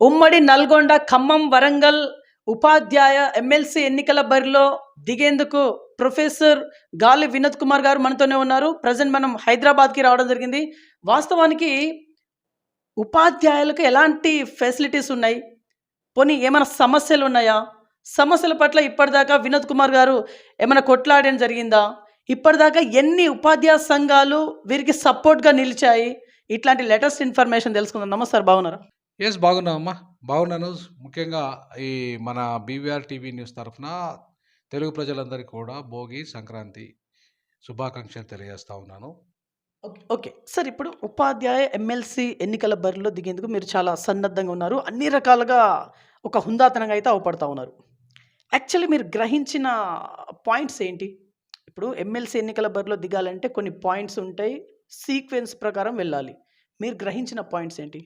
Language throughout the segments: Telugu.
ఉమ్మడి నల్గొండ ఖమ్మం వరంగల్ ఉపాధ్యాయ ఎమ్మెల్సీ ఎన్నికల బరిలో దిగేందుకు ప్రొఫెసర్ గాలి వినోద్ కుమార్ గారు మనతోనే ఉన్నారు. ప్రజెంట్ మనం హైదరాబాద్కి రావడం జరిగింది. వాస్తవానికి ఉపాధ్యాయులకు ఎలాంటి ఫెసిలిటీస్ ఉన్నాయి? పోనీ ఏమైనా సమస్యలు ఉన్నాయా? సమస్యల పట్ల ఇప్పటిదాకా వినోద్ కుమార్ గారు ఏమైనా కొట్లాడడం జరిగిందా? ఇప్పటిదాకా ఎన్ని ఉపాధ్యాయ సంఘాలు వీరికి సపోర్ట్గా నిలిచాయి? ఇట్లాంటి లేటెస్ట్ ఇన్ఫర్మేషన్ తెలుసుకుందాం. నమస్కారం సార్ బాగున్నారా? ఎస్ బాగున్నామమ్మా బాగున్నాను ముఖ్యంగా ఈ మన బీవీఆర్ టీవీ న్యూస్ తరఫున తెలుగు ప్రజలందరికీ కూడా భోగి సంక్రాంతి శుభాకాంక్షలు తెలియజేస్తా ఉన్నాను. Okay okay. సార్ ఇప్పుడు ఉపాధ్యాయ ఎమ్మెల్సీ ఎన్నికల బరిలో దిగేందుకు మీరు చాలా సన్నద్ధంగా ఉన్నారు. అన్ని రకాలుగా ఒక హుందాతనంగా అయితే అవపడతా ఉన్నారు. యాక్చువల్లీ మీరు గ్రహించిన పాయింట్స్ ఏంటి? ఇప్పుడు ఎమ్మెల్సీ ఎన్నికల బరిలో దిగాలంటే కొన్ని పాయింట్స్ ఉంటాయి. సీక్వెన్స్ ప్రకారం వెళ్ళాలి. మీరు గ్రహించిన పాయింట్స్ ఏంటి?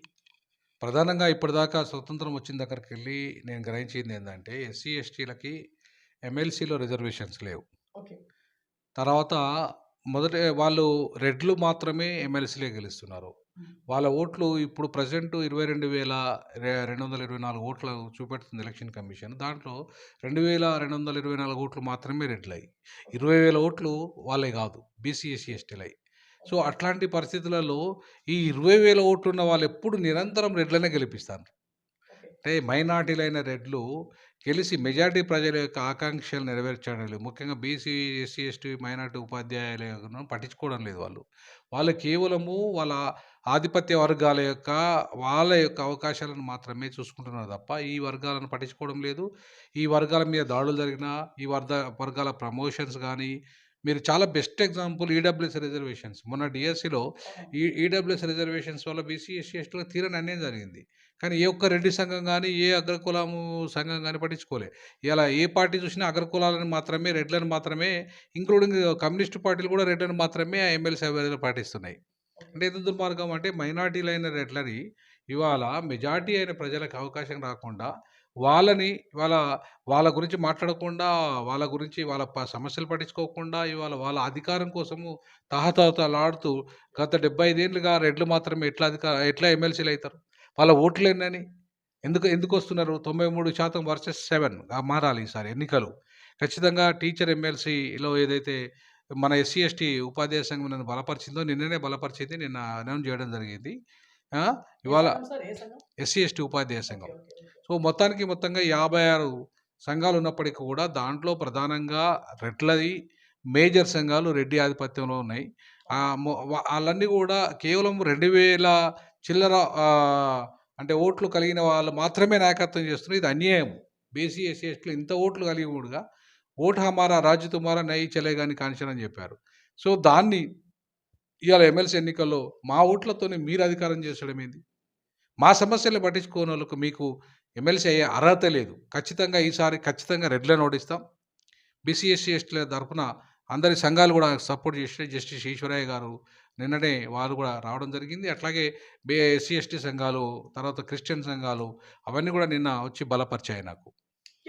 ప్రధానంగా ఇప్పటిదాకా స్వతంత్రం వచ్చిన దగ్గరికి వెళ్ళి నేను గ్రహించింది ఏంటంటే ఎస్సీ ఎస్టీలకి ఎమ్మెల్సీలో రిజర్వేషన్స్ లేవు. ఓకే. తర్వాత మొదట వాళ్ళు రెడ్లు మాత్రమే ఎమ్మెల్సీలే గెలుస్తున్నారు. వాళ్ళ ఓట్లు ఇప్పుడు ప్రజెంట్ ఇరవై రెండు వేల రెండు వందల ఇరవై నాలుగు ఓట్లు చూపెడుతుంది ఎలక్షన్ కమిషన్. దాంట్లో రెండు వేల రెండు వందల ఇరవై నాలుగు ఓట్లు మాత్రమే రెడ్లయి ఇరవై వేల ఓట్లు వాళ్ళే కాదు బీసీ ఎస్సీ ఎస్టీలై. సో అట్లాంటి పరిస్థితులలో ఈ ఇరవై వేల ఓట్లు ఉన్న వాళ్ళు ఎప్పుడు నిరంతరం రెడ్లనే గెలిపిస్తారు. అంటే మైనార్టీలైన రెడ్లు గెలిచి మెజారిటీ ప్రజల యొక్క ఆకాంక్షలు నెరవేర్చడం లేదు. ముఖ్యంగా బీసీ ఎస్సీ ఎస్టీ మైనార్టీ ఉపాధ్యాయులను పట్టించుకోవడం లేదు వాళ్ళు. వాళ్ళు కేవలము వాళ్ళ ఆధిపత్య వర్గాల యొక్క వాళ్ళ యొక్క అవకాశాలను మాత్రమే చూసుకుంటున్నారు తప్ప ఈ వర్గాలను పట్టించుకోవడం లేదు. ఈ వర్గాల మీద దాడులు జరిగినా ఈ వర్గ వర్గాల ప్రమోషన్స్ కానీ మీరు చాలా బెస్ట్ ఎగ్జాంపుల్ ఈడబ్ల్యూఎస్ రిజర్వేషన్స్. మొన్న డిఎస్సిలో ఈ ఈడబ్ల్యూఎస్ రిజర్వేషన్స్ వల్ల బీసీ ఎస్సీ ఎస్టీలకు తీరని అన్యాయం జరిగింది. కానీ ఏ ఒక్క రెడ్డి సంఘం కానీ ఏ అగ్రకులము సంఘం కానీ పట్టించుకోలే. ఇలా ఏ పార్టీ చూసినా అగ్రకులాలను మాత్రమే రెడ్లను మాత్రమే ఇంక్లూడింగ్ కమ్యూనిస్ట్ పార్టీలు కూడా రెడ్లను మాత్రమే ఆ ఎమ్మెల్సీ అభ్యర్థులు పాటిస్తున్నాయి. అంటే ఎంత దుర్మార్గం అంటే మైనార్టీలైన రెడ్లని ఇవాళ మెజార్టీ అయిన ప్రజలకు అవకాశం రాకుండా వాళ్ళని వాళ్ళ వాళ్ళ గురించి మాట్లాడకుండా వాళ్ళ గురించి వాళ్ళ ప- సమస్యలు పట్టించుకోకుండా ఇవాళ వాళ్ళ అధికారం కోసము తహతహలాడుతూ గత డెబ్బై ఐదేళ్ళుగా రెడ్లు మాత్రమే ఎట్లా అధికార ఎట్లా ఎమ్మెల్సీలు అవుతారు వాళ్ళ ఓట్లు ఎన్నని? ఎందుకు ఎందుకు వస్తున్నారు? తొంభై మూడు శాతం వర్సెస్ సెవెన్ మారాలి ఈసారి ఎన్నికలు. ఖచ్చితంగా టీచర్ ఎమ్మెల్సీలో ఏదైతే మన ఎస్సీ ఎస్టీ ఉపాధ్యాయ సంఘం నన్ను బలపరిచిందో నిన్ననే బలపరిచింది నిన్న అనౌన్స్ చేయడం జరిగింది. ఇవాళ ఎస్సీ ఎస్టీ ఉపాధ్యాయ సంఘం. సో మొత్తానికి మొత్తంగా యాభై ఆరు సంఘాలు ఉన్నప్పటికీ కూడా దాంట్లో ప్రధానంగా రెట్లది మేజర్ సంఘాలు రెడ్డి ఆధిపత్యంలో ఉన్నాయి. వాళ్ళన్నీ కూడా కేవలం రెండు వేల చిల్లర అంటే ఓట్లు కలిగిన వాళ్ళు మాత్రమే నాయకత్వం చేస్తున్నారు. ఇది అన్యాయం. బీసీ ఎస్సీ ఎస్టీలు ఇంత ఓట్లు కలిగి కూడా ఓటు హమారా రాజు తుమారా నై కానీ కాంచన్ అని చెప్పారు. సో దాన్ని ఇవాళ ఎమ్మెల్సీ ఎన్నికల్లో మా ఓట్లతోనే మీరు అధికారం చేసడం ఏంది? మా సమస్యలు పట్టించుకోని వాళ్ళకు మీకు ఎమ్మెల్సీ అయ్యే అర్హత లేదు. ఖచ్చితంగా ఈసారి ఖచ్చితంగా రెడ్లను ఓడిస్తాం బీసీ ఎస్సీ ఎస్టీల తరఫున అందరి సంఘాలు కూడా సపోర్ట్ చేసి జస్టిస్ ఈశ్వరయ్య గారు నిన్ననే వారు కూడా రావడం జరిగింది. అట్లాగే బే ఎస్సీ ఎస్టీ సంఘాలు తర్వాత క్రిస్టియన్ సంఘాలు అవన్నీ కూడా నిన్న వచ్చి బలపరిచాయి నాకు.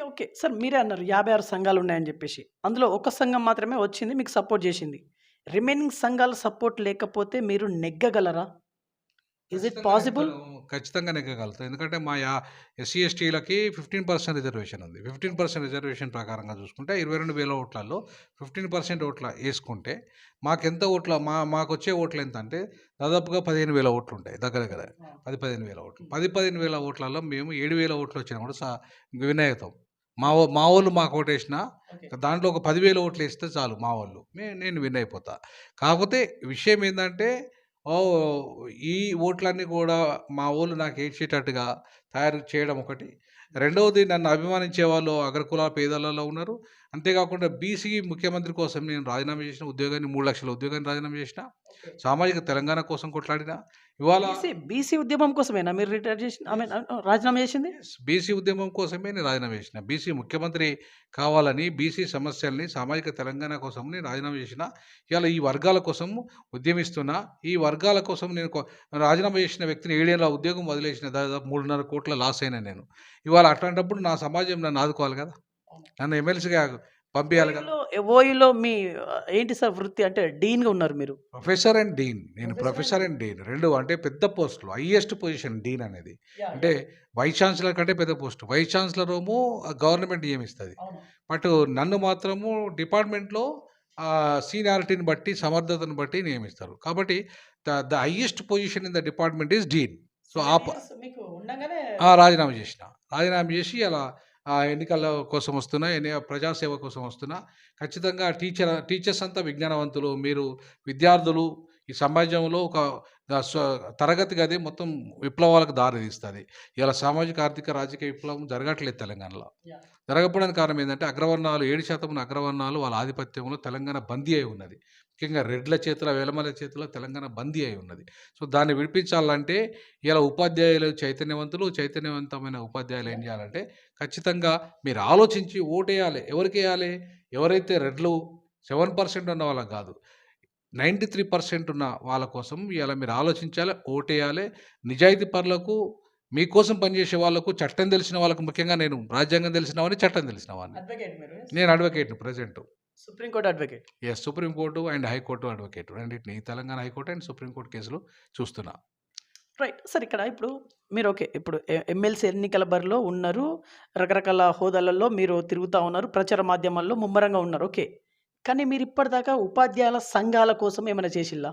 ఓకే సార్ మీరే అన్నారు యాభై ఆరు సంఘాలు ఉన్నాయని చెప్పేసి. అందులో ఒక సంఘం మాత్రమే వచ్చింది మీకు సపోర్ట్ చేసింది. రిమైనింగ్ సంఘాల సపోర్ట్ లేకపోతే మీరు నెగ్గగలరా? Is it possible. ఖచ్చితంగా నెగ్గగలుగుతాం ఎందుకంటే మా యా ఎస్సీ ఎస్టీలకి ఫిఫ్టీన్ పర్సెంట్ రిజర్వేషన్ ఉంది. ఫిఫ్టీన్ పర్సెంట్ రిజర్వేషన్ ప్రకారంగా చూసుకుంటే ఇరవై రెండు వేల ఓట్లలో ఫిఫ్టీన్ పర్సెంట్ ఓట్ల వేసుకుంటే మాకు ఎంత ఓట్ల మా మాకు వచ్చే ఓట్లు ఎంత అంటే దాదాపుగా పదిహేను వేల ఓట్లు ఉంటాయి దగ్గర దగ్గర. పది పదిహేను వేల ఓట్లు. పది పదిహేను వేల ఓట్లలో మేము ఏడు వేల ఓట్లు వచ్చినా కూడా సా విన్ అవుతాం మా మా వాళ్ళు మాకు ఓటేసిన దాంట్లో ఒక పదివేల ఓట్లు వేస్తే చాలు మా వాళ్ళు. నేను విన్ అయిపోతా. కాకపోతే విషయం ఏంటంటే ఓ ఈ ఓట్లన్నీ కూడా మా వాళ్ళు నాకు ఏడ్చేటట్టుగా తయారు చేయడం ఒకటి. రెండవది నన్ను అభిమానించే వాళ్ళు అగ్రకుల పేదలలో ఉన్నారు. అంతేకాకుండా బీసీ ముఖ్యమంత్రి కోసం నేను రాజీనామా చేసిన ఉద్యోగాన్ని మూడు లక్షల ఉద్యోగాన్ని రాజీనామా చేసిన సామాజిక తెలంగాణ కోసం కొట్లాడిన ఇవాళ బీసీ ఉద్యమం కోసమేనా మీరు రిటైర్ చేసి ఐ మీన్ రాజీనామా చేసింది? బీసీ ఉద్యమం కోసమే నేను రాజీనామా చేసిన. బీసీ ముఖ్యమంత్రి కావాలని బీసీ సమస్యల్ని సామాజిక తెలంగాణ కోసం నేను రాజీనామా చేసిన ఇవాళ ఈ వర్గాల కోసం ఉద్యమిస్తున్నా ఈ వర్గాల కోసం నేను రాజీనామా చేసిన వ్యక్తిని ఏడేళ్ళ ఉద్యోగం వదిలేసిన దాదాపు మూడున్నర కోట్ల లాస్ అయినా నేను. ఇవాళ అట్లాంటప్పుడు నా సమాజం నన్ను ఆదుకోవాలి కదా. నన్ను ఎమ్మెల్సీగా పంపియాలి కదా. ఓయూలో మీ ఏంటి సార్ వృత్తి? అంటే డీన్గా ఉన్నారు మీరు. Professor and dean. నేను ప్రొఫెసర్ అండ్ డీన్. రెండు అంటే పెద్ద పోస్టులు. హైయెస్ట్ పొజిషన్ డీన్ అనేది. అంటే వైస్ ఛాన్సలర్ కంటే పెద్ద పోస్ట్. వైస్ ఛాన్సలర్ ఏమో గవర్నమెంట్ నియమిస్తుంది బట్ నన్ను మాత్రము డిపార్ట్మెంట్లో సీనియారిటీని బట్టి సమర్థతను బట్టి నియమిస్తారు. కాబట్టి the the highest position in the department is dean. So ఆ రాజీనామా చేసిన. రాజీనామా చేసి అలా ఎన్నికల కోసం వస్తున్నా ఎన్ని ప్రజాసేవ కోసం వస్తున్నా ఖచ్చితంగా టీచర్ టీచర్స్ అంతా విజ్ఞానవంతులు. మీరు విద్యార్థులు ఈ సమాజంలో ఒక తరగతి గది మొత్తం విప్లవాలకు దారి తీస్తుంది. ఇలా సామాజిక ఆర్థిక రాజకీయ విప్లవం జరగట్లేదు తెలంగాణలో. జరగకపోవడానికి కారణం ఏంటంటే అగ్రవర్ణాలు ఏడు శాతం అగ్రవర్ణాలు వాళ్ళ ఆధిపత్యంలో తెలంగాణ బందీ అయి ఉన్నది. ముఖ్యంగా రెడ్ల చేతిలో వెలమల చేతిలో తెలంగాణ బందీ అయి ఉన్నది. సో దాన్ని విడిపించాలంటే ఇలా ఉపాధ్యాయులు చైతన్యవంతులు చైతన్యవంతమైన ఉపాధ్యాయులు ఏం చేయాలంటే ఖచ్చితంగా మీరు ఆలోచించి ఓటేయాలి. ఎవరికి వేయాలి ఎవరైతే రెడ్లు సెవెన్ పర్సెంట్ ఉన్న వాళ్ళకి కాదు నైంటీ త్రీ పర్సెంట్ ఉన్న వాళ్ళ కోసం ఇలా మీరు ఆలోచించాలి ఓటేయాలి. నిజాయితీ పరులకు మీకోసం పనిచేసే వాళ్ళకు చట్టం తెలిసిన వాళ్ళకు ముఖ్యంగా నేను రాజ్యాంగం తెలిసిన వాడిని చట్టం తెలిసిన వాడిని. నేను అడ్వకేట్ని present supreme court advocate? Yes supreme court and high court advocate రెండింటిని తెలంగాణ హైకోర్టు అండ్ సుప్రీంకోర్టు కేసులు చూస్తున్నా. రైట్. సార్ ఇక్కడ ఇప్పుడు మీరు ఓకే ఇప్పుడు ఎమ్మెల్సీ ఎన్నికల బరిలో ఉన్నారు రకరకాల హోదాలలో మీరు తిరుగుతూ ఉన్నారు ప్రచార మాధ్యమాల్లో ముమ్మరంగా ఉన్నారు ఓకే. కానీ మీరు ఇప్పటిదాకా ఉపాధ్యాయుల సంఘాల కోసం ఏమైనా చేసిల్లా?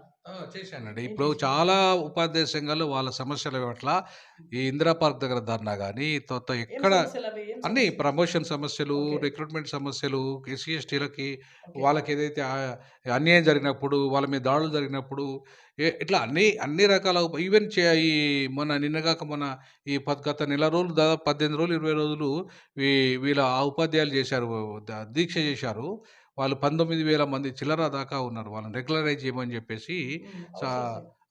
చేశానండి. ఇప్పుడు? చాలా ఉపాధ్యాయ సంఘాలు వాళ్ళ సమస్యల పట్ల ఈ ఇందిరా పార్క్ దగ్గర ధర్నా కానీ తర్వాత ఎక్కడ అన్ని ప్రమోషన్ సమస్యలు. రిక్రూట్మెంట్ సమస్యలు ఎస్సీ ఎస్టీలకి వాళ్ళకి ఏదైతే అన్యాయం జరిగినప్పుడు వాళ్ళ మీద దాడులు జరిగినప్పుడు ఇట్లా అన్ని అన్ని రకాల ఈవెన్ చే- ఈ మన నిన్నగాక మన ఈ పద్ గత నెల రోజులు దాదాపు పద్దెనిమిది రోజులు ఇరవై రోజులు వీ వీళ్ళ ఆ ఉపాధ్యాయులు చేశారు దీక్ష చేశారు. వాళ్ళు పంతొమ్మిది వేల మంది చిల్లర దాకా ఉన్నారు. వాళ్ళని రెగ్యులరైజ్ చేయమని చెప్పేసి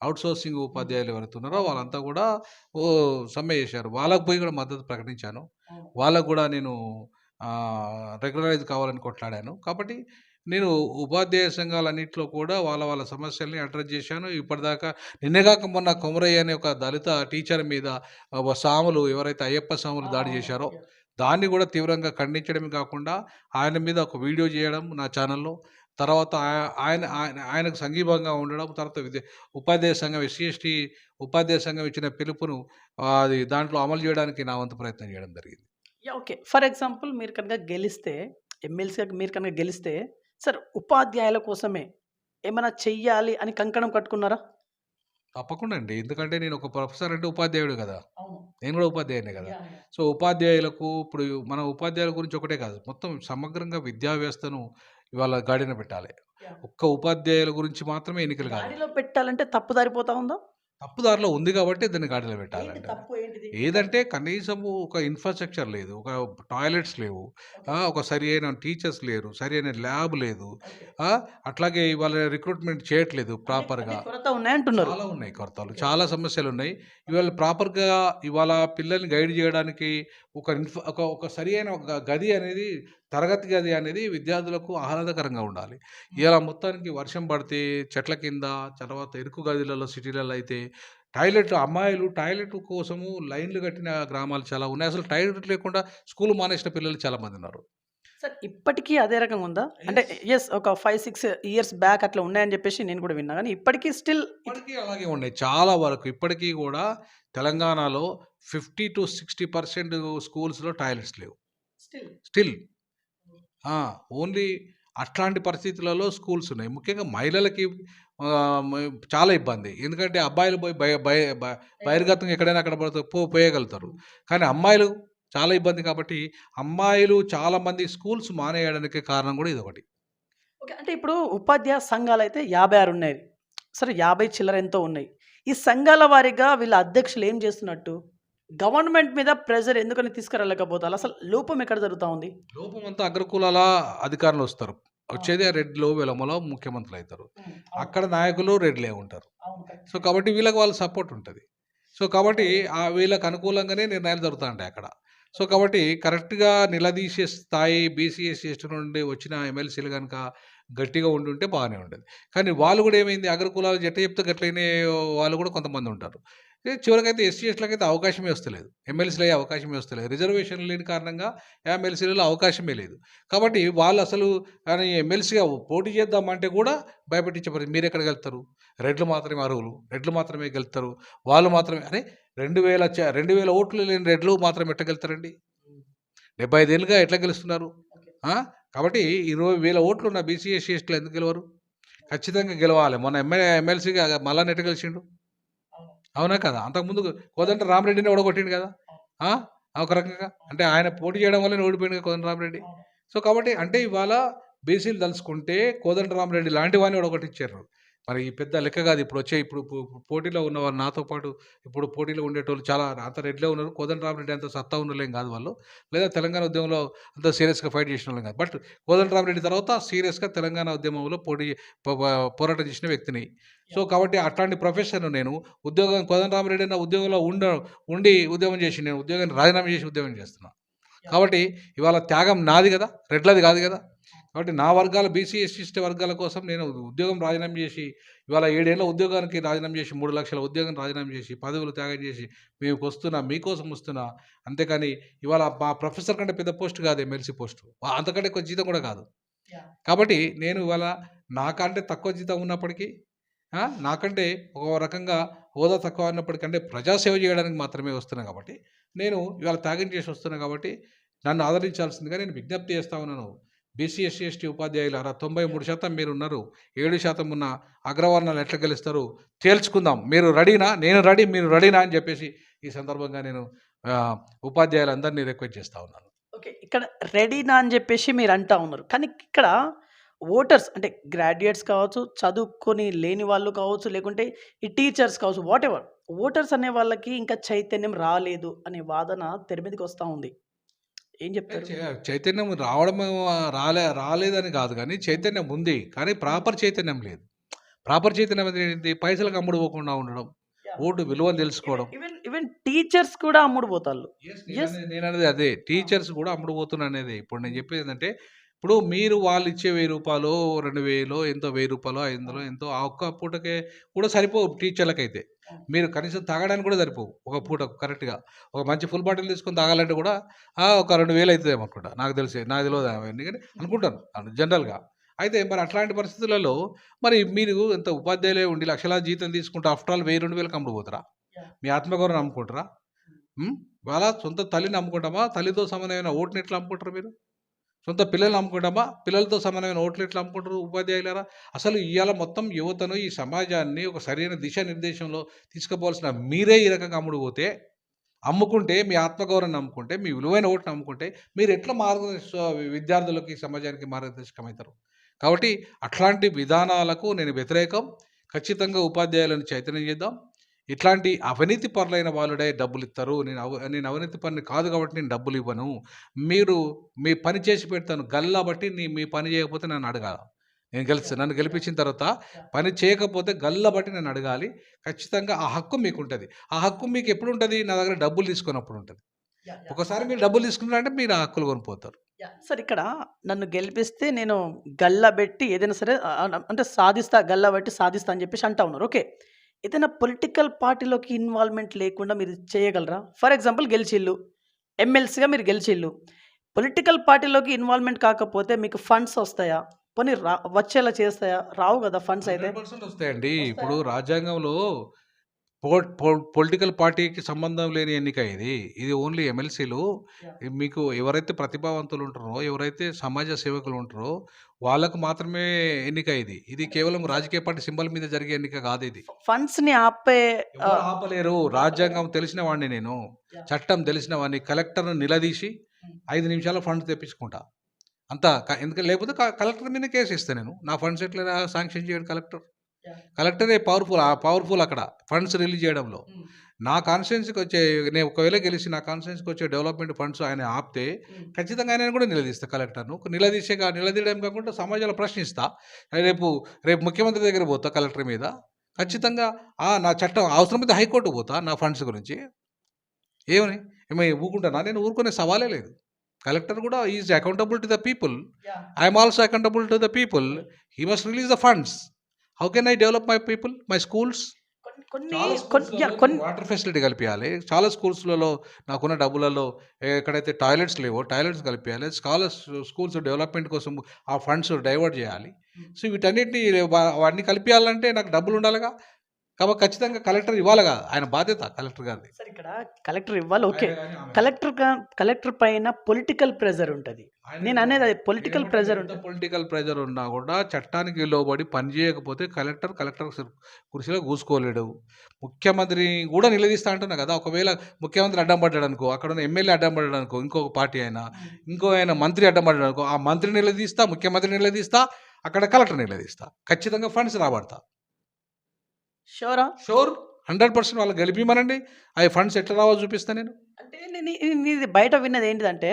అవుట్ సోర్సింగ్ ఉపాధ్యాయులు ఎవరైతే ఉన్నారో వాళ్ళంతా కూడా ఓ సమ్మె చేశారు. వాళ్ళకు పోయి కూడా మద్దతు ప్రకటించాను. వాళ్ళకు కూడా నేను రెగ్యులరైజ్ కావాలని కొట్లాడాను. కాబట్టి నేను ఉపాధ్యాయ సంఘాలన్నింటిలో కూడా వాళ్ళ వాళ్ళ సమస్యల్ని అడ్రస్ చేశాను. ఇప్పటిదాకా నిన్నగాక మొన్న కొమరయ్య అనే ఒక దళిత టీచర్ మీద సాములు ఎవరైతే అయ్యప్ప సాములు దాడి చేశారో దాన్ని కూడా తీవ్రంగా ఖండించడమే కాకుండా ఆయన మీద ఒక వీడియో చేయడం నా ఛానల్లో తర్వాత ఆయన ఆయన ఆయనకు సంఘీభంగా ఉండడం తర్వాత విద్య ఉపాధ్యాయ సంఘం ఎస్సీ ఎస్టీ ఉపాధ్యాయ సంఘం ఇచ్చిన పిలుపును అది దాంట్లో అమలు చేయడానికి నా వంతు ప్రయత్నం చేయడం జరిగింది. ఓకే. ఫర్ ఎగ్జాంపుల్ మీరు కనుక గెలిస్తే ఎమ్మెల్సీగా మీరు కనుక గెలిస్తే సార్ ఉపాధ్యాయుల కోసమే ఏమైనా చెయ్యాలి అని కంకణం కట్టుకున్నారా? తప్పకుండా అండి. ఎందుకంటే నేను ఒక ప్రొఫెసర్ అంటే ఉపాధ్యాయుడు కదా. నేను కూడా ఉపాధ్యాయునే కదా. సో ఉపాధ్యాయులకు ఇప్పుడు మన ఉపాధ్యాయుల గురించి ఒకటే కాదు మొత్తం సమగ్రంగా విద్యా వ్యవస్థను ఇవాళ గాడిన పెట్టాలి. ఒక్క ఉపాధ్యాయుల గురించి మాత్రమే ఎన్నికలు కాదు. పెట్టాలంటే తప్పుదారిపోతా ఉందా? తప్పుదారిలో ఉంది కాబట్టి దాన్ని గాడిలో పెట్టాలంటే ఏదంటే కనీసము ఒక ఇన్ఫ్రాస్ట్రక్చర్ లేదు ఒక టాయిలెట్స్ లేవు ఒక సరి అయిన టీచర్స్ లేరు సరి అయిన ల్యాబ్ లేదు అట్లాగే ఇవాళ రిక్రూట్మెంట్ చేయట్లేదు ప్రాపర్గా అన్ని కొరత ఉన్నాయంటున్నారు. చాలా ఉన్నాయి కొరతలు చాలా సమస్యలు ఉన్నాయి. ఇవాళ ప్రాపర్గా ఇవాళ పిల్లల్ని గైడ్ చేయడానికి ఒక ఇన్ఫ ఒక ఒక సరి అయిన ఒక గది అనేది తరగతి గది అనేది విద్యార్థులకు ఆహ్లాదకరంగా ఉండాలి. ఇలా మొత్తానికి వర్షం పడితే చెట్ల కింద తర్వాత ఇరుకు గదిలలో సిటీలలో అయితే టాయిలెట్ అమ్మాయిలు టాయిలెట్ కోసము లైన్లు కట్టిన గ్రామాలు చాలా ఉన్నాయి. అసలు టాయిలెట్ లేకుండా స్కూల్ మానేసిన పిల్లలు చాలా మంది ఉన్నారు. సార్ ఇప్పటికీ అదే రకంగా ఉందా? అంటే ఎస్ ఒక ఫైవ్ సిక్స్ ఇయర్స్ బ్యాక్ అట్లా ఉన్నాయని చెప్పేసి నేను కూడా విన్నా. కానీ ఇప్పటికీ స్టిల్ ఇప్పటికీ అలాగే ఉన్నాయి. చాలా వరకు ఇప్పటికీ కూడా తెలంగాణలో ఫిఫ్టీ టు సిక్స్టీ పర్సెంట్ స్కూల్స్లో టాయిలెట్స్ లేవు. స్టిల్ స్టిల్ ఓన్లీ అట్లాంటి పరిస్థితులలో స్కూల్స్ ఉన్నాయి. ముఖ్యంగా మహిళలకి చాలా ఇబ్బంది. ఎందుకంటే అబ్బాయిలు పోయి బయ బయ బ- బహిర్గతంగా ఎక్కడైనా అక్కడ పడితే పోయగలుగుతారు. కానీ అమ్మాయిలు చాలా ఇబ్బంది కాబట్టి అమ్మాయిలు చాలా మంది స్కూల్స్ మానేయడానికి కారణం కూడా ఇది ఒకటి ఓకే. అంటే ఇప్పుడు ఉపాధ్యాయ సంఘాలు అయితే యాభై ఆరు ఉన్నాయి. సరే యాభై చిల్లర ఎంతో ఉన్నాయి. ఈ సంఘాల వారీగా వీళ్ళ అధ్యక్షులు ఏం చేస్తున్నట్టు? గవర్నమెంట్ మీద ప్రెజర్ ఎందుకని తీసుకురాలేకపోతారు? అసలు లోపం ఎక్కడ జరుగుతూ ఉంది? లోపం అంతా అగ్రకులాల అధికారులు వస్తారు. వచ్చేది ఆ రెడ్లో వెలమలో ముఖ్యమంత్రులు అవుతారు. అక్కడ నాయకులు రెడ్లే ఉంటారు. సో కాబట్టి వీళ్ళకి వాళ్ళ సపోర్ట్ ఉంటుంది. సో కాబట్టి ఆ వీళ్ళకి అనుకూలంగానే నిర్ణయాలు జరుగుతూ ఉంటాయి అక్కడ. సో కాబట్టి కరెక్ట్గా నిలదీసే స్థాయి బీసీఎస్ ఎస్టీ నుండి వచ్చిన ఎమ్మెల్సీలు కనుక గట్టిగా ఉండి ఉంటే బాగానే ఉండేది. కానీ వాళ్ళు కూడా ఏమైంది? అగ్రకులాలు జట్ట చెప్తే గట్లనే వాళ్ళు కూడా కొంతమంది ఉంటారు. చివరికైతే ఎస్సీ ఎస్టీలకైతే అవకాశమే వస్తలేదు. ఎమ్మెల్సీలు అయ్యే అవకాశమే వస్తలేదు. రిజర్వేషన్ లేని కారణంగా ఎమ్మెల్సీలలో అవకాశమే లేదు. కాబట్టి వాళ్ళు అసలు కానీ ఎమ్మెల్సీగా పోటీ చేద్దామంటే కూడా భయపెట్టించే మీరు ఎక్కడ గెలుతారు రెడ్లు మాత్రమే అర్హులు. రెడ్లు మాత్రమే గెలుతారు వాళ్ళు మాత్రమే అరే రెండు వేల రెండు వేల ఓట్లు లేని రెడ్లు మాత్రం ఎట్టగెళ్తారండి డెబ్బై ఐదేళ్ళుగా ఎట్లా గెలుస్తున్నారు? కాబట్టి ఇరవై వేల ఓట్లు ఉన్న బీసీ ఎస్సీ ఎస్టీలు ఎందుకు గెలవరు? ఖచ్చితంగా గెలవాలి. మొన్న ఎమ్మెల్యే ఎమ్మెల్సీగా మళ్ళా నెట్ట గెలిచిండు? అవునా కదా? అంతకుముందు కోదంట రామరెడ్డిని ఓడగొట్టిండు కదా? ఒక రకంగా. అంటే ఆయన పోటీ చేయడం వల్లనే ఓడిపోయింది కదా రామరెడ్డి. సో కాబట్టి అంటే ఇవాళ బీసీలు తలుచుకుంటే కోదంట రామరెడ్డి లాంటి వాడిని ఓడగొట్టించారు మరి ఈ పెద్ద లెక్క కాదు. ఇప్పుడు వచ్చే ఇప్పుడు పోటీలో ఉన్న వాళ్ళు నాతో పాటు ఇప్పుడు పోటీలో ఉండేటోళ్ళు చాలా అంత రెడ్లే ఉన్నారు. కోదంట రామరెడ్డి అంత సత్తా ఉన్నలేం కాదు వాళ్ళు. లేదా తెలంగాణ ఉద్యమంలో అంత సీరియస్గా ఫైట్ చేసిన వాళ్ళం కాదు. బట్ కోదంట రామరెడ్డి తర్వాత సీరియస్గా తెలంగాణ ఉద్యమంలో పోటీ పోరాటం చేసిన వ్యక్తిని. సో కాబట్టి అట్లాంటి ప్రొఫెషన్ నేను ఉద్యోగం కోదండ రామరెడ్డి అన్న ఉద్యోగంలో ఉండ ఉండి ఉద్యోగం చేసి నేను ఉద్యోగాన్ని రాజీనామా చేసి ఉద్యోగం చేస్తున్నా. కాబట్టి ఇవాళ త్యాగం నాది కదా రెడ్లది కాదు కదా. కాబట్టి నా వర్గాల బీసీ ఎస్సీ ఎస్టీ వర్గాల కోసం నేను ఉద్యోగం రాజీనామా చేసి ఇవాళ ఏడేళ్ళ ఉద్యోగానికి రాజీనామా చేసి మూడు లక్షల ఉద్యోగం రాజీనామా చేసి పదవులు త్యాగం చేసి మేము వస్తున్నా మీకోసం వస్తున్నా అంతేకాని ఇవాళ మా ప్రొఫెసర్ కంటే పెద్ద పోస్ట్ కాదు ఎమ్మెల్సీ పోస్ట్. అంతకంటే ఎక్కువ జీతం కూడా కాదు. కాబట్టి నేను ఇవాళ నాకంటే తక్కువ జీతం ఉన్నప్పటికీ నాకంటే ఒక రకంగా హోదా తక్కువ ఉన్నప్పటికంటే ప్రజాసేవ చేయడానికి మాత్రమే వస్తున్నా కాబట్టి నేను ఇవాళ త్యాగం చేసి వస్తున్నా కాబట్టి నన్ను ఆదరించాల్సిందిగా నేను విజ్ఞప్తి చేస్తా ఉన్నాను. బీసీ ఎస్సీ ఎస్టీ ఉపాధ్యాయులారా తొంభై మూడు శాతం మీరు ఉన్నారు ఏడు శాతం ఉన్న అగ్రవర్ణాలు ఎట్లా గెలుస్తారు? తేల్చుకుందాం. మీరు రెడీనా? నేను రెడీ మీరు రెడీనా? అని చెప్పేసి ఈ సందర్భంగా నేను ఉపాధ్యాయులందరినీ రిక్వెస్ట్ చేస్తా ఉన్నాను. ఓకే. ఇక్కడ రెడీనా అని చెప్పేసి మీరు అంటా ఉన్నారు. కానీ ఇక్కడ ఓటర్స్ అంటే గ్రాడ్యుయేట్స్ కావచ్చు చదువుకొని లేని వాళ్ళు కావచ్చు లేకుంటే ఈ టీచర్స్ కావచ్చు వాట్ ఎవర్ ఓటర్స్ అనే వాళ్ళకి ఇంకా చైతన్యం రాలేదు అనే వాదన తెర మీదకి వస్తూ ఉంది. ఏం చెప్తారు? చైతన్యం రావడం రాలే రాలేదని కాదు కానీ చైతన్యం ఉంది కానీ ప్రాపర్ చైతన్యం లేదు. ప్రాపర్ చైతన్యం ఏంటి? పైసలకు అమ్ముడు పోకుండా ఉండడం ఓటు విలువను తెలుసుకోవడం. ఈవెన్ ఈవెన్ టీచర్స్ కూడా అమ్ముడు పోతారు Yes. నేను- నేను అనేది అదే. టీచర్స్ కూడా అమ్ముడు పోతున్నా అనేది ఇప్పుడు నేను చెప్పేది ఏంటంటే ఇప్పుడు మీరు వాళ్ళు ఇచ్చే వెయ్యి రూపాయలు రెండు వేలు ఎంతో వెయ్యి రూపాయలు ఐదు వందలు ఎంతో ఆ ఒక్క పూటకే కూడా సరిపోవు టీచర్లకైతే. మీరు కనీసం తాగడానికి కూడా సరిపోవు. ఒక పూట కరెక్ట్గా. ఒక మంచి ఫుల్ బాటిల్ తీసుకొని తాగాలంటే కూడా ఒక రెండు వేలు అవుతుంది అనుకుంటా. నాకు తెలిసి నాకు తెలియదు కానీ అనుకుంటాను అను- జనరల్గా. అయితే మరి అట్లాంటి పరిస్థితులలో మరి మీరు ఎంత ఉపాధ్యాయులే ఉండి లక్షల జీతం తీసుకుంటే ఆఫ్టర్ ఆల్ వెయ్యి రెండు వేలకు అమ్ముడు పోతారా? Yeah. మీ ఆత్మగౌరవం అమ్ముకుంటారా? వాళ్ళ సొంత తల్లిని అమ్ముకుంటామా తల్లితో సమానమైన ఓటుని ఎట్లా అమ్ముకుంటారు మీరు? సొంత పిల్లల్ని అమ్ముకుంటామా పిల్లలతో సమానమైన ఓట్లు ఎట్లా అమ్ముకుంటారు ఉపాధ్యాయులరా? అసలు ఇవాళ మొత్తం యువతను ఈ సమాజాన్ని ఒక సరైన దిశానిర్దేశంలో తీసుకుపోవాల్సిన మీరే ఈ రకంగా అమ్ముడు పోతే అమ్ముకుంటే మీ ఆత్మగౌరవం అమ్ముకుంటే మీ విలువైన ఓటును అమ్ముకుంటే మీరు ఎట్లా మార్గదర్శ విద్యార్థులకి సమాజానికి మార్గదర్శకం అవుతారు కాబట్టి అట్లాంటి విధానాలకు నేను వ్యతిరేకం. ఖచ్చితంగా ఉపాధ్యాయులను చైతన్యం చేద్దాం. ఇట్లాంటి అవినీతి పరులైన వాళ్ళడే డబ్బులు ఇస్తారు నేను అవ నేను అవినీతి పని కాదు కాబట్టి నేను డబ్బులు ఇవ్వను. మీరు మీ పని చేసి పెడతాను. గల్లా బట్టి నీ మీ పని చేయకపోతే నన్ను అడగాలి. నేను గెలిచి నన్ను గెలిపించిన తర్వాత పని చేయకపోతే గల్ల బట్టి నన్ను అడగాలి. ఖచ్చితంగా ఆ హక్కు మీకు ఉంటుంది ఆ హక్కు మీకు ఎప్పుడు ఉంటుంది నా దగ్గర డబ్బులు తీసుకున్నప్పుడు ఉంటుంది. ఒకసారి మీరు డబ్బులు తీసుకున్నారంటే మీరు ఆ హక్కులు కొనిపోతారు. సార్ ఇక్కడ నన్ను గెలిపిస్తే నేను గల్లా పెట్టి ఏదైనా సరే అంటే సాధిస్తా గల్లా పెట్టి సాధిస్తా అని చెప్పేసి అంటా ఉన్నారు. ఓకే. ఏదైనా పొలిటికల్ పార్టీలోకి ఇన్వాల్వ్మెంట్ లేకుండా మీరు చేయగలరా? ఫర్ ఎగ్జాంపుల్ గెలిచిల్లు. ఎమ్మెల్సీగా మీరు గెలిచిల్లు. పొలిటికల్ పార్టీలోకి ఇన్వాల్వ్మెంట్ కాకపోతే మీకు ఫండ్స్ వస్తాయా? పోనీ రా వచ్చేలా చేస్తాయా? రావు కదా ఫండ్స్ అయితే. 100% వస్తాయండి. ఇప్పుడు రాజ్యాంగంలో పొలిటికల్ పార్టీకి సంబంధం లేని ఎన్నిక ఇది. ఇది ఓన్లీ ఎమ్మెల్సీలు. మీకు ఎవరైతే ప్రతిభావంతులు ఉంటారో ఎవరైతే సమాజ సేవకులు ఉంటారో వాళ్ళకు మాత్రమే ఎన్నిక ఇది. ఇది కేవలం రాజకీయ పార్టీ సింబల్ మీద జరిగే ఎన్నిక కాదు ఇది. ఫండ్స్ని ఆపే ఆపలేరు. రాజ్యాంగం తెలిసిన వాడిని నేను. చట్టం తెలిసిన వాడిని. కలెక్టర్ను నిలదీసి ఐదు నిమిషాల ఫండ్స్ తెప్పించుకుంటా. అంతా ఎందుకంటే లేకపోతే కలెక్టర్ మీద కేసు ఇస్తాను నేను. నా ఫండ్స్ ఎట్లా శాంక్షన్ చేయడు కలెక్టర్. కలెక్టరే పవర్ఫుల్ పవర్ఫుల్ అక్కడ ఫండ్స్ రిలీజ్ చేయడంలో. నా కాన్స్టిట్యున్సీకి వచ్చే నేను ఒకవేళ గెలిచి నా కాన్స్టిట్యున్సీకి వచ్చే డెవలప్మెంట్ ఫండ్స్ ఆయన ఆపితే ఖచ్చితంగా ఆయన కూడా నిలదీస్తా కలెక్టర్ను. నిలదీసే నిలదీయడం కాకుండా సమాజంలో ప్రశ్నిస్తా. రేపు రేపు ముఖ్యమంత్రి దగ్గర పోతా కలెక్టర్ మీద. ఖచ్చితంగా ఆ, నా చట్టం అవసరమైతే హైకోర్టు పోతా నా ఫండ్స్ గురించి. ఏమని? ఏమై ఊరుకుంటానా? నేను ఊరుకునే సవాలే లేదు. కలెక్టర్ కూడా is accountable to the people. I'm also accountable to the people. He must release the funds. How can I develop my people my schools కొన్ని కొన్ని వాటర్ ఫెసిలిటీ కల్పియాలి. చాలా స్కూల్స్‌లలో నాకున్న డబ్బులలో ఎక్కడైతే టాయిలెట్స్ లేవో టాయిలెట్స్ కల్పియాలి. స్కాలర్స్ స్కూల్స్ డెవలప్‌మెంట్ కోసం ఆ ఫండ్స్ డైవర్ట్ చేయాలి. సో వీటన్నిటిని వ అవన్నీ కల్పియాలంటే నాకు డబ్బులు ఉండాలిగా. కాబట్టి ఖచ్చితంగా కలెక్టర్ ఇవ్వాలిగా. ఆయన బాధ్యత కలెక్టర్ గారిది. సార్ ఇక్కడ కలెక్టర్ ఇవ్వాలి ఓకే. కలెక్టర్‌గా కలెక్టర్ పైన పొలిటికల్ ప్రెషర్ ఉంటది. నేను అనేది పొలిటికల్ ఎంత ఉంటది. పొలిటికల్ ప్రెషర్ ఉన్నా కూడా చట్టానికి లోబడి పని చేయకపోతే కలెక్టర్ కలెక్టర్ కుర్చీలో కూర్చోలేడు. ముఖ్యమంత్రి కూడా నిలదీస్తా అంటున్నా కదా! ఒకవేళ ముఖ్యమంత్రి అడ్డం పడ్డాడనుకో, అక్కడున్న ఎమ్మెల్యే అడ్డం పడ్డాడనుకో, ఇంకొక పార్టీ అయినా, ఇంకో ఆయన మంత్రి అడ్డం పడ్డాడనుకో, ఆ మంత్రిని నిలదీస్తా, ముఖ్యమంత్రిని నిలదీస్తా, అక్కడ కలెక్టర్‌ని నిలదీస్తా. ఖచ్చితంగా ఫండ్స్ రాబడతా. షూరా? షూర్ 100% వాళ్ళకి గెలిపిమనండి. అయి ఫండ్స్ ఎట్లా రావాలో చూపిస్తా నేను. అంటే నేను ఇది బయట విన్నది ఏంటిదంటే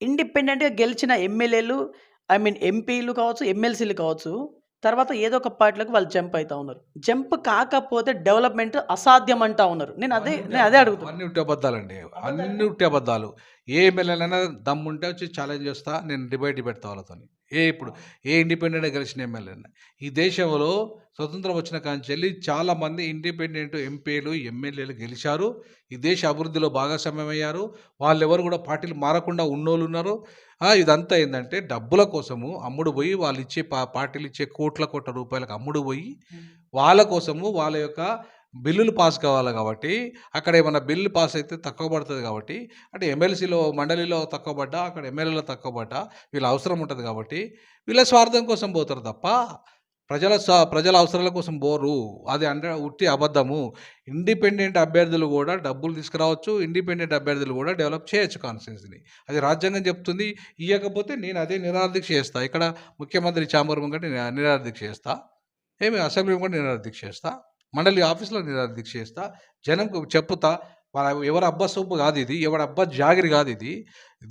ఇండిపెండెంట్‌గా గెలిచిన ఎమ్మెల్యేలు ఐ మీన్ ఎంపీలు కావచ్చు, ఎమ్మెల్సీలు కావచ్చు. తర్వాత ఏదో ఒక పార్టీలోకి వాళ్ళు జంప్ అయితా ఉన్నారు. జంప్ కాకపోతే డెవలప్‌మెంట్ అసాధ్యం అంటా ఉన్నారు. నేను అదే నేను అదే. అవన్నీ ఉట్టి అబద్ధాలండి. అబద్ధాలా? అన్నీ ఉట్టి అబద్ధాలు. ఏ ఎమ్మెల్యేలైనా దమ్ముంటే వచ్చి ఛాలెంజ్ చేస్తా. నేను డిబేట్ పెడతా వాళ్ళతోని. ఏ ఇప్పుడు ఏ ఇండిపెండెంట్‌గా గెలిచిన ఎమ్మెల్యేలైనా. ఈ దేశంలో స్వతంత్రం వచ్చిన కాంచెల్లి చాలామంది ఇండిపెండెంట్ ఎంపీలు, ఎమ్మెల్యేలు గెలిచారు. ఈ దేశ అభివృద్ధిలో భాగస్వామ్యమయ్యారు. వాళ్ళెవరు కూడా పార్టీలు మారకుండా ఉన్నోళ్ళున్నారు. ఆ! ఇదంతా ఏందంటే డబ్బుల కోసము అమ్ముడు పోయి వాళ్ళిచ్చే పా పార్టీలు ఇచ్చే కోట్ల కోట్ల రూపాయలకు అమ్ముడు పోయి వాళ్ళ కోసము వాళ్ళ యొక్క బిల్లులు పాస్ కావాలి కాబట్టి అక్కడ ఏమైనా బిల్లు పాస్ అయితే తక్కువ పడుతుంది కాబట్టి అంటే ఎమ్మెల్సీలో మండలిలో తక్కువ పడ్డా అక్కడ ఎమ్మెల్యేలో తక్కువ పడ్డా వీళ్ళ అవసరం ఉంటుంది కాబట్టి వీళ్ళ స్వార్థం కోసం పోతారు తప్ప ప్రజల స్వ ప్రజల అవసరాల కోసం పోరు. అది అంటే ఉట్టి అబద్ధము. ఇండిపెండెంట్ అభ్యర్థులు కూడా డబ్బులు తీసుకురావచ్చు ఇండిపెండెంట్ అభ్యర్థులు కూడా డెవలప్ చేయొచ్చు కాన్స్టిట్యున్సీని. అది రాజ్యాంగం చెప్తుంది. ఇవ్వకపోతే నేను అదే నిరాదీక్ష చేస్తా. ఇక్కడ ముఖ్యమంత్రి చాంబర్ ముంగటి నిరాదీక్ష చేస్తా. ఏమి అసెంబ్లీ కూడా నిరాదీక్ష చేస్తా. మండలి ఆఫీస్లో దీక్ష చేస్తా జనంకు చెప్పుతా. వాళ్ళ ఎవరి అబ్బా సొమ్ము కాదు ఇది ఎవరి అబ్బా జాగిరి కాదు ఇది.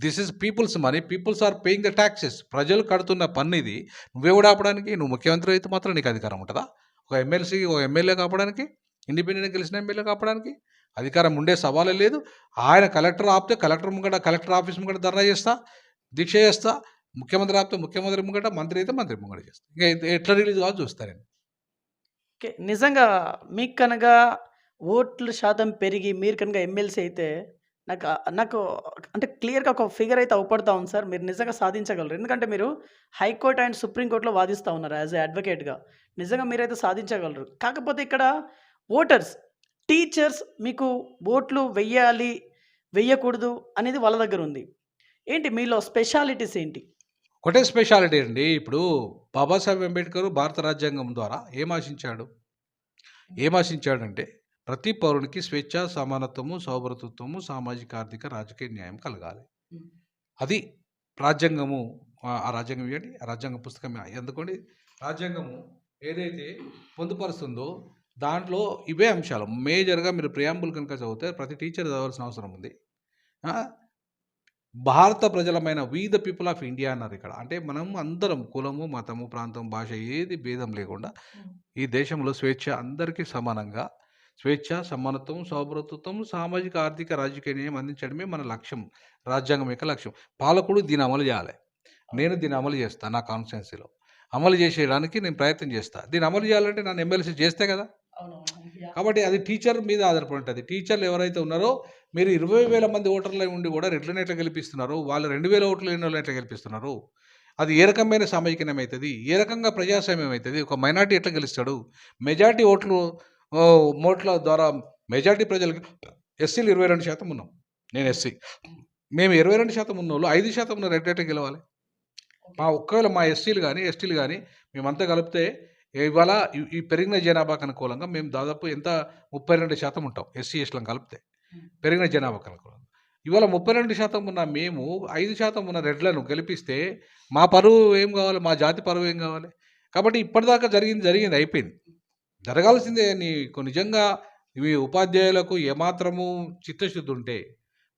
This is people's money peoples are paying the taxes ప్రజలు కడుతున్న పన్ను ఇది. నువ్వెవడు ఆపడానికి నువ్వు ముఖ్యమంత్రి అయితే మాత్రం నీకు అధికారం ఉంటుందా? ఒక ఎమ్మెల్సీ ఒక ఎమ్మెల్యే కాపడానికి ఇండిపెండెంట్ గెలిచిన ఎమ్మెల్యే కాపడానికి అధికారం ఉండే సవాలే లేదు. ఆయన కలెక్టర్ ఆపితే కలెక్టర్ ముంగట కలెక్టర్ ఆఫీస్ ముంగట ధర్నా చేస్తా దీక్ష చేస్తా. ముఖ్యమంత్రి ఆపితే ముఖ్యమంత్రి ముంగట మంత్రి అయితే మంత్రి ముంగట చేస్తా. ఇంకా ఎట్లా రిలీజ్ కావాలో చూస్తా నేను. నిజంగా మీకు కనుక ఓట్ల శాతం పెరిగి మీరు కనుక ఎమ్మెల్సీ అయితే నాకు నాకు అంటే క్లియర్‌గా ఒక ఫిగర్ అయితే అవుపడతా ఉంది సార్. మీరు నిజంగా సాధించగలరు. ఎందుకంటే మీరు హైకోర్ట్ అండ్ సుప్రీం వాదిస్తూ వాదిస్తా ఉన్నారు యాస్ ఎ అడ్వకేట్‌గా. నిజంగా మీరైతే సాధించగలరు. కాకపోతే ఇక్కడ ఓటర్స్, టీచర్స్ మీకు ఓట్లు వెయ్యాలి, వెయ్యకూడదు అనేది వాళ్ళ దగ్గర ఉంది. ఏంటి మీలో స్పెషాలిటీస్ ఏంటి? ఒకటే స్పెషాలిటీ అండి. ఇప్పుడు బాబాసాహెబ్ అంబేద్కర్ భారత రాజ్యాంగం ద్వారా ఏం ఆశించాడు? ఏం ఆశించాడంటే ప్రతి పౌరునికి స్వేచ్ఛ, సమానత్వము, సౌభ్రతత్వము, సామాజిక, ఆర్థిక, రాజకీయ న్యాయం కలగాలి. అది రాజ్యాంగము ఆ రాజ్యాంగం ఇయ్యండి. ఆ రాజ్యాంగ పుస్తకం ఎందుకోండి రాజ్యాంగము ఏదైతే పొందుపరుస్తుందో దాంట్లో ఇవే అంశాలు. మేజర్‌గా మీరు ప్రియాంబుల్ కనుక చదివితే ప్రతి టీచర్ చదవాల్సిన అవసరం ఉంది. భారత ప్రజలమైన we the people of India అన్నారు ఇక్కడ. అంటే మనం అందరం కులము, మతము, ప్రాంతం, భాష ఏది భేదం లేకుండా. ఈ దేశంలో స్వేచ్ఛ అందరికీ సమానంగా స్వేచ్ఛ, సమానత్వం, సౌభ్రతత్వం, సామాజిక, ఆర్థిక, రాజకీయ న్యాయం అందించడమే మన లక్ష్యం. రాజ్యాంగం యొక్క లక్ష్యం. పాలకుడు దీన్ని అమలు చేయాలి. నేను దీన్ని అమలు చేస్తా నా కాన్స్టిట్యున్సీలో. అమలు చేసేయడానికి నేను ప్రయత్నం చేస్తా. దీన్ని అమలు చేయాలంటే నన్ను ఎమ్మెల్సీ చేస్తే కదా! కాబట్టి అది టీచర్ మీద ఆధారపడి ఉంటది. టీచర్లు ఎవరైతే ఉన్నారో మీరు ఇరవై వేల మంది ఓటర్లు ఉండి కూడా రెడ్లని ఎట్లా గెలిపిస్తున్నారు? వాళ్ళు 2,000 ఓట్లు లేనోళ్ళని ఎట్లా గెలిపిస్తున్నారు? అది ఏ రకమైన సామాజిక అవుతుంది ఏ రకంగా ప్రజాస్వామ్యం అవుతుంది ఒక మైనారిటీ ఎట్లా గెలుస్తాడు? మెజార్టీ ఓట్లు ఓట్ల ద్వారా మెజార్టీ ప్రజలకి ఎస్సీలు 22% ఉన్నాం. నేను ఎస్సీ. మేము 22% ఉన్నోళ్ళు 5% ఉన్న రెడ్ ఎట్లా గెలవాలి? మా ఒక్కవేళ మా ఎస్సీలు కానీ ఎస్టీలు కానీ మేమంతా కలిపితే ఇవాళ ఈ ఈ పెరిగిన జనాభాకు అనుకూలంగా మేము దాదాపు ఎంత 32% ఉంటాం. ఎస్సీ, ఎస్టీలను కలిపితే. పెరిగిన జనాభా అనుకూలంగా. ఇవాళ 32% ఉన్న మేము ఐదు శాతం ఉన్న రెడ్లను గెలిపిస్తే మా పరువు ఏం కావాలి? మా జాతి పరువు ఏం కావాలి? కాబట్టి ఇప్పటిదాకా జరిగింది జరిగింది అయిపోయింది. జరగాల్సిందే నీకు నిజంగా ఇవి ఉపాధ్యాయులకు ఏమాత్రము చిత్తశుద్ధి ఉంటే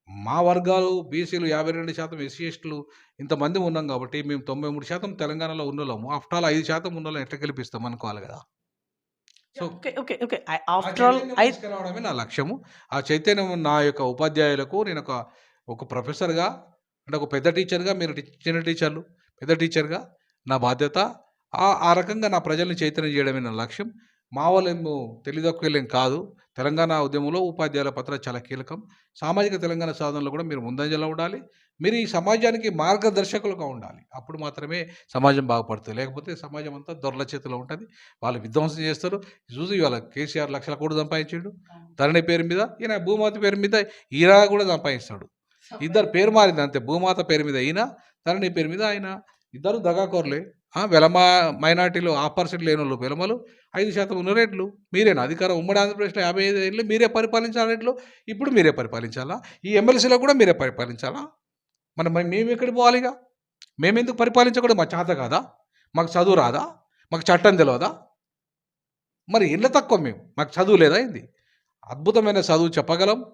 మా వర్గాలు బీసీలు 52% ఎస్సీ, ఎస్టీలు ఇంతమంది ఉన్నాం కాబట్టి మేము 93% తెలంగాణలో ఉన్నోళ్ళము. ఆఫ్టర్ ఆల్ ఐదు శాతం ఉన్నోళ్ళని ఎట్లా గెలిపిస్తాం అనుకోవాలి కదా! So okay. Okay. After all I తీసుకురావడమే నా లక్ష్యము. ఆ చైతన్యం నా యొక్క ఉపాధ్యాయులకు నేనొక ఒక ప్రొఫెసర్‌గా అంటే ఒక పెద్ద టీచర్‌గా మీరు చిన్న టీచర్లు, పెద్ద టీచర్‌గా నా బాధ్యత. ఆ రకంగా నా ప్రజల్ని చైతన్యం చేయడమే నా లక్ష్యం. మా వాళ్ళేమో తెలివితక్కువలేం కాదు. తెలంగాణ ఉద్యమంలో ఉపాధ్యాయుల పాత్ర చాలా కీలకం. సామాజిక తెలంగాణ సాధనలో కూడా మీరు ముందంజలో ఉండాలి. మీరు ఈ సమాజానికి మార్గదర్శకులుగా ఉండాలి. అప్పుడు మాత్రమే సమాజం బాగుపడుతుంది. లేకపోతే సమాజం అంతా దొరల చేతిలో ఉంటుంది. వాళ్ళు విధ్వంసం చేస్తారు. చూసి ఇవాళ కేసీఆర్ లక్షల కోట్లు సంపాదించాడు. ధరణి పేరు మీద ఈయన భూమాత పేరు మీద ఈయన కూడా సంపాదిస్తాడు. ఇద్దరు పేరు మారింది అంతే. భూమాత పేరు మీద ఈయన ధరణి పేరు మీద ఆయన. ఇద్దరు దగాకోర్లే. వెలమ మైనార్టీలు ఆ పర్సెంట్ లేని వాళ్ళు వెలమలు? ఐదు శాతం ఉన్న రేట్లు? మీరేనా? అధికారం ఉమ్మడి ఆంధ్రప్రదేశ్లో యాభై ఐదు ఏళ్ళు మీరే పరిపాలించాలి రేట్లు? ఇప్పుడు మీరే పరిపాలించాలా? ఈ ఎమ్మెల్సీలో కూడా మీరే పరిపాలించాలా? మనం మేము ఎక్కడికి పోవాలిగా మేమెందుకు పరిపాలించకూడదు? మా చేత కాదా? మాకు చదువు రాదా? మాకు చట్టం తెలియదా మరి ఇళ్ళ తక్కువ మేము. మాకు చదువు లేదా ఏంది? అద్భుతమైన చదువు చెప్పగలం.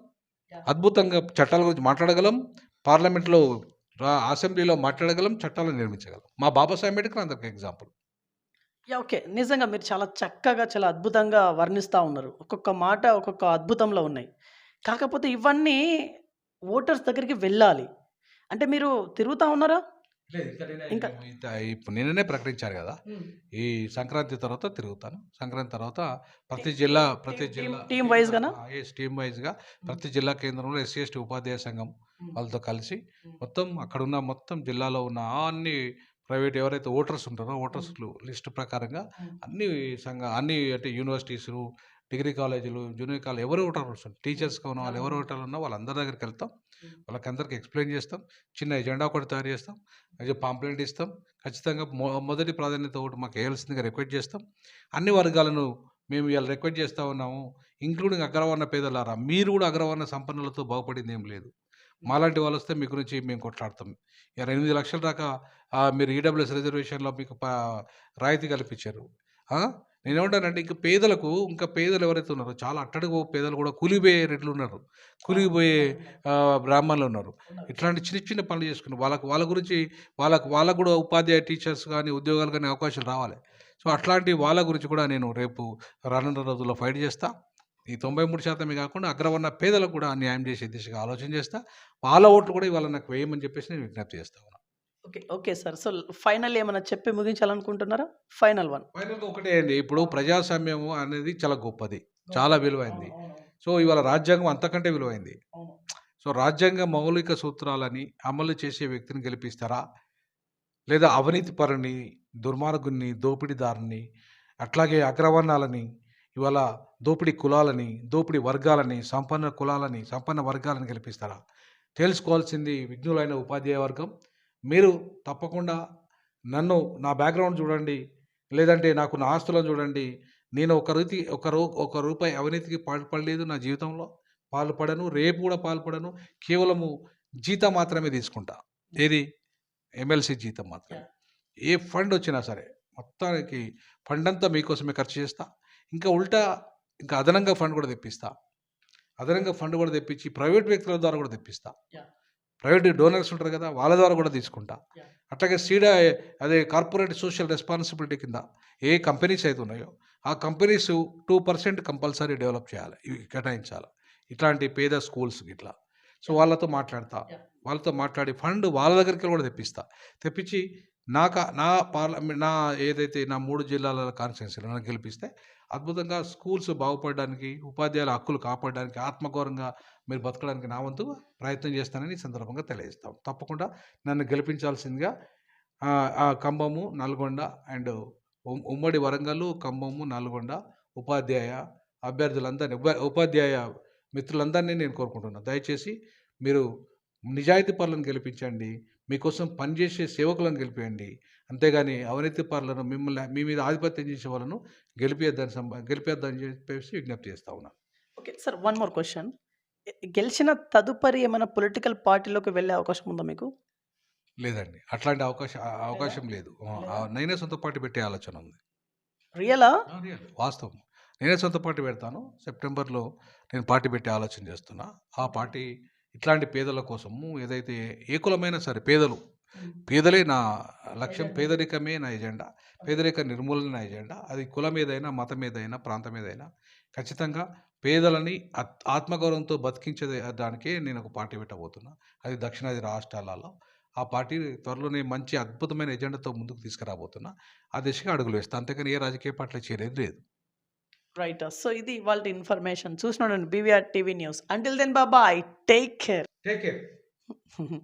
అద్భుతంగా చట్టాల గురించి మాట్లాడగలం. పార్లమెంట్లో అసెంబ్లీలో మాట్లాడగలం చట్టాలు నిర్మించగలం. మా బాబాసాహెబ్ అంబేద్కర్ అందరికి ఎగ్జాంపుల్. Yeah okay. నిజంగా మీరు చాలా చక్కగా చాలా అద్భుతంగా వర్ణిస్తూ ఉన్నారు. ఒక్కొక్క మాట ఒక్కొక్క అద్భుతంలో ఉన్నాయి. కాకపోతే ఇవన్నీ ఓటర్స్ దగ్గరికి వెళ్ళాలి. అంటే మీరు తిరుగుతూ ఉన్నారా? ఇంకా- ఇప్పుడు నిన్ననే ప్రకటించారు కదా. ఈ సంక్రాంతి తర్వాత తిరుగుతాను. సంక్రాంతి తర్వాత ప్రతి జిల్లా ప్రతి జిల్లా? టీమ్ వైజ్గా ప్రతి జిల్లా కేంద్రంలో ఎస్సీ ఎస్టీ ఉపాధ్యాయ సంఘం వాళ్ళతో కలిసి మొత్తం అక్కడ ఉన్న మొత్తం జిల్లాలో ఉన్న అన్ని ప్రైవేట్ ఎవరైతే ఓటర్స్ ఉంటారో ఓటర్స్ లిస్ట్ ప్రకారంగా అన్ని సంఘ అన్ని అంటే యూనివర్సిటీస్ డిగ్రీ కాలేజీలు జూనియర్ కాలేజ్ ఎవరు ఓటర్స్ టీచర్స్గా ఉన్న వాళ్ళు ఎవరు ఉన్నా వాళ్ళందరి దగ్గరికి వెళ్తాం. వాళ్ళకి అందరికి ఎక్స్ప్లెయిన్ చేస్తాం. చిన్న ఎజెండా ఒకటి తయారు చేస్తాం. అది పాంప్లెంట్ ఇస్తాం. ఖచ్చితంగా మొదటి ప్రాధాన్యత ఒకటి మాకు వేయాల్సిందిగా రిక్వెస్ట్ చేస్తాం. అన్ని వర్గాలను మేము ఇవాళ రిక్వెస్ట్ చేస్తూ ఉన్నాము. ఇంక్లూడింగ్ అగ్రవర్ణ పేదలారా మీరు కూడా అగ్రవర్ణ సంపన్నులతో బాగుపడింది ఏం లేదు. మాలాంటి వాళ్ళు వస్తే మీ గురించి మేము కొట్లాడతాం. ఇక ఎనిమిది లక్షల దాకా మీరు ఈడబ్ల్యూఎస్ రిజర్వేషన్లో మీకు రాయితీ కల్పించారు? నేనేమంటానంటే ఇంకా పేదలకు ఇంకా పేదలు ఎవరైతే ఉన్నారో చాలా అట్టడుగు పేదలు కూడా కూలిపోయే రెడ్లు ఉన్నారు. కూలిపోయే బ్రాహ్మణులు ఉన్నారు. ఇట్లాంటి చిన్న చిన్న పనులు చేసుకుని వాళ్ళకు వాళ్ళ గురించి వాళ్ళకు వాళ్ళకు కూడా ఉపాధ్యాయ టీచర్స్ కానీ ఉద్యోగాలు కానీ అవకాశాలు రావాలి. సో అట్లాంటి వాళ్ళ గురించి కూడా నేను రేపు రానున్న రోజుల్లో ఫైట్ చేస్తా. ఈ తొంభై మూడు శాతమే కాకుండా అగ్రవర్ణ పేదలకు కూడా న్యాయం చేసే దిశగా ఆలోచన చేస్తా. వాళ్ళ ఓట్లు కూడా ఇవాళ నాకు వేయమని చెప్పేసి నేను విజ్ఞప్తి చేస్తా ఉన్నాను okay okay sir. So final ఏమైనా చెప్పి ముగించాలనుకుంటున్నారా? Final one. ఫైనల్గా ఒకటే అండి. ఇప్పుడు ప్రజాస్వామ్యం అనేది చాలా గొప్పది. చాలా విలువైంది. సో ఇవాళ రాజ్యాంగం అంతకంటే విలువైంది. సో రాజ్యాంగ మౌలిక సూత్రాలని అమలు చేసే వ్యక్తిని గెలిపిస్తారా? లేదా అవినీతి పరుని దుర్మార్గుని దోపిడీదారుని అట్లాగే అగ్రవర్ణాలని ఇవాళ దోపిడీ కులాలని దోపిడీ వర్గాలని సంపన్న కులాలని సంపన్న వర్గాలని గెలిపిస్తారా? తెలుసుకోవాల్సింది విజ్ఞులైన ఉపాధ్యాయ వర్గం. మీరు తప్పకుండా నన్ను నా బ్యాక్గ్రౌండ్ చూడండి లేదంటే నాకు నా ఆస్తులను చూడండి. నేను ఒక రీతి ఒక రూ ఒక రూపాయి అవినీతికి పాల్పడలేదు నా జీవితంలో. పాల్పడను రేపు కూడా పాల్పడను కేవలము జీతం మాత్రమే తీసుకుంటా. ఏది? ఎమ్మెల్సీ జీతం మాత్రమే. ఏ ఫండ్ వచ్చినా సరే మొత్తానికి ఫండ్ అంతా మీకోసమే ఖర్చు చేస్తా. ఇంకా ఉల్టా ఇంకా అదనంగా ఫండ్ కూడా తెప్పిస్తా. అదనంగా ఫండ్ కూడా తెప్పించి ప్రైవేట్ వ్యక్తుల ద్వారా కూడా తెప్పిస్తా. ప్రైవేట్ డోనర్స్ ఉంటారు కదా వాళ్ళ ద్వారా కూడా తీసుకుంటా. అట్లాగే సీడా అదే కార్పొరేట్ సోషల్ రెస్పాన్సిబిలిటీ కింద ఏ కంపెనీస్ అయితే ఉన్నాయో ఆ companies two percent compulsory develop చేయాలి ఇవి కేటాయించాలి. ఇట్లాంటి పేద స్కూల్స్ ఇట్లా సో వాళ్ళతో మాట్లాడతా. వాళ్ళతో మాట్లాడి ఫండ్ వాళ్ళ దగ్గరికి కూడా తెప్పిస్తా. తెప్పించి నా నా పార్లమెంట్ నా ఏదైతే నా మూడు జిల్లాల కాన్స్టిట్యున్సీలో నన్ను గెలిపిస్తే అద్భుతంగా స్కూల్స్ బాగుపడడానికి ఉపాధ్యాయుల హక్కులు కాపాడడానికి ఆత్మగౌరవంగా మీరు బతకడానికి నా వంతు ప్రయత్నం చేస్తానని సందర్భంగా తెలియజేస్తాం. తప్పకుండా నన్ను గెలిపించాల్సిందిగా ఆ, కంబము నల్గొండ అండ్ ఉమ్మడి వరంగల్ ఖమ్మము నల్గొండ ఉపాధ్యాయ అభ్యర్థులందరినీ ఉపా ఉపాధ్యాయ మిత్రులందరినీ నేను కోరుకుంటున్నాను దయచేసి మీరు నిజాయితీ పనులను గెలిపించండి మీకోసం పనిచేసే సేవకులను గెలిపియండి అంతేగాని అవినీతి పరులను మిమ్మల్ని మీ మీద ఆధిపత్యం చేసే వాళ్ళను గెలిపేద్దని సంబ గెలిపేద్దని చెప్పేసి విజ్ఞప్తి చేస్తా ఉన్నాను okay sir one more question గెలిచిన తదుపరి ఏమైనా పొలిటికల్ పార్టీలోకి వెళ్ళే అవకాశం ఉందా మీకు? లేదండి. అట్లాంటి అవకాశం అవకాశం లేదు. నేనే సొంత పార్టీ పెట్టే ఆలోచన ఉంది. రియలా? రియల్ వాస్తవం. నేనే సొంత పార్టీ పెడతాను. సెప్టెంబర్లో నేను పార్టీ పెట్టే ఆలోచన చేస్తున్నా. ఆ పార్టీ ఇట్లాంటి పేదల కోసము ఏదైతే ఏ కులమైనా సరే పేదలు పేదలే నా లక్ష్యం పేదరికమే నా ఎజెండా పేదరిక నిర్మూలన నా ఎజెండా అది కులం ఏదైనా మతం ఏదైనా ప్రాంతం ఏదైనా ఖచ్చితంగా పేదలని ఆత్- ఆత్మగౌరవంతో బతికించే దానికే నేను ఒక పార్టీ పెట్టబోతున్నా అది దక్షిణాది రాష్ట్రాలలో ఆ పార్టీ త్వరలోనే మంచి అద్భుతమైన ఎజెండాతో ముందుకు తీసుకురాబోతున్నా ఆ దిశగా అడుగులు వేస్తా అంతేకాని ఏ రాజకీయ పార్టీలో చేరేది లేదు రైట్. సో, ఇది ఇవాల్టి information. చూస్తూండండి BVR TV news. Until then bye. Take care. Take care.